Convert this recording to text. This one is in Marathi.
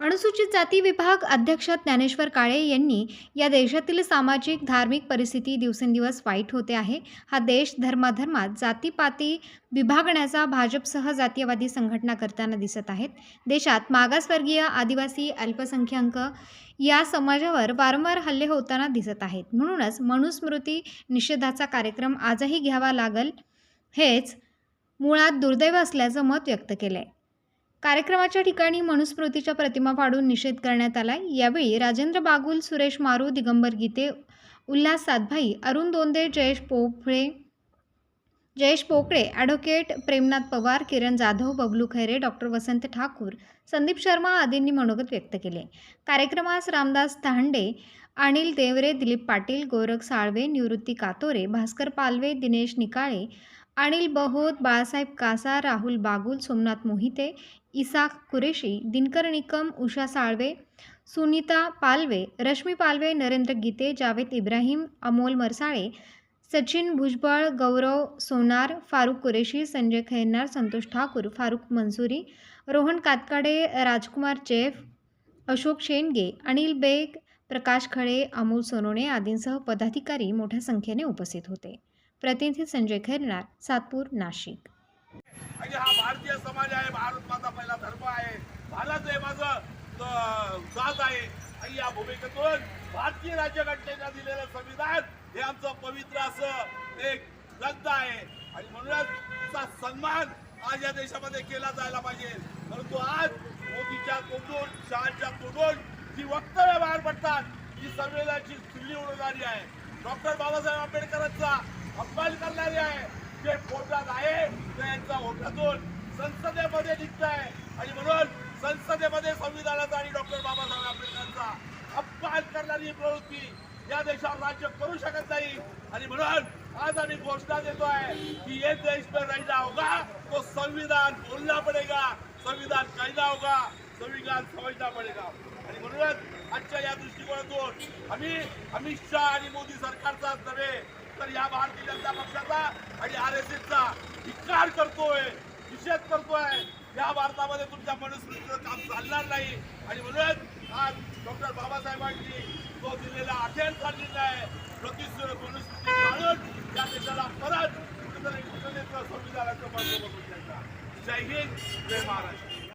अनुसूचित जाती विभाग अध्यक्ष ज्ञानेश्वर काळे यांनी या देशातील सामाजिक धार्मिक परिस्थिती दिवसेंदिवस वाईट होते आहे. हा देश धर्माधर्मात जातीपाती विभागण्याचा भाजपसह जातीयवादी संघटना करताना दिसत आहेत. देशात मागासवर्गीय आदिवासी अल्पसंख्याक या समाजावर वारंवार हल्ले होताना दिसत आहेत. म्हणूनच मनुस्मृती निषेधाचा कार्यक्रम आजही घ्यावा लागल हेच मुळात दुर्दैव असल्याचं मत व्यक्त केलं आहे कार्यक्रमाच्या ठिकाणी मनुस्मृतीच्या प्रतिमा पाडून निषेध करण्यात आला यावेळी राजेंद्र बागुल सुरेश मारू दिगंबर गीते उल्हास सातभाई अरुण दोंदे जयेश पोफळे जयेश पोकळे ॲडव्होकेट प्रेमनाथ पवार किरण जाधव बबलू खैरे डॉक्टर वसंत ठाकूर संदीप शर्मा आदींनी मनोगत व्यक्त केले. कार्यक्रमास रामदास तांडे अनिल देवरे दिलीप पाटील गोरख साळवे निवृत्ती कातोरे भास्कर पालवे दिनेश निकाळे अनिल बहोत बाळासाहेब कासा राहुल बागुल सोमनाथ मोहिते इसाक कुरेशी दिनकर निकम उषा साळवे सुनीता पालवे रश्मी पालवे नरेंद्र गीते जावेद इब्राहिम अमोल मरसाळे सचिन भुजबळ गौरव सोनार फारुख कुरेशी संजय खैरनार संतोष ठाकूर फारुख मंसुरी रोहन कातकाडे राजकुमार चेफ अशोक शेंडगे अनिल बेग प्रकाश खळे अमोल सोनोणे आदींसह पदाधिकारी मोठ्या संख्येने उपस्थित होते. प्रतिनिधी संजय खैरनार सातपूर नाशिक. हा भारतीय समाज आहे भारत माझा पहिला धर्म आहे. भारत हे माझं. जात आहे. आणि या भूमिकेतून भारतीय राज्यघटनेला दिलेलं संविधान हे आमचं पवित्र असं एक ग्रंथ आहे. आणि म्हणूनच सन्मान आज या देशामध्ये केला जायला पाहिजे. परंतु आज मोदीच्या तोंडून शहाच्या तोंडून जी वक्तव्य बाहेर पडतात ही संवेदनाची खिल्ली उडवणारी आहे. डॉक्टर बाबासाहेब आंबेडकरांचा अपमान करणारी आहे जे पोटात आहे ते यांचा ओठातून संसदेमध्ये निघताय. आणि म्हणून संसदेमध्ये संविधानाचा आणि डॉक्टर बाबासाहेब आंबेडकरांचा अपमान करणारी प्रवृत्ती या देशावर राज्य करू शकत नाही. आणि म्हणून आज आम्ही घोषणा देतोय की ये देश में रहना होगा तो संविधान बोलना पडेगा. संविधान कहना होगा संविधान समजला पडेगा. आणि म्हणूनच आजच्या या दृष्टिकोनातून आम्ही अमित शहा आणि मोदी सरकारचाच नव्हे तर या भारतीय जनता पक्षाचा आणि आर एस एसचा धिक्कार करतोय निषेध करतोय. या भारतामध्ये तुमच्या मनुस्मृतीचं काम चालणार नाही. आणि म्हणून आज डॉक्टर बाबासाहेबांनी तो दिलेला अध्ययन चाललेला आहे. प्रतिष्ठित मनुस्मृती जाणून या देशाला परत कुठेतरी घटनेचं संविधानाचं जय हिंद जय महाराष्ट्र.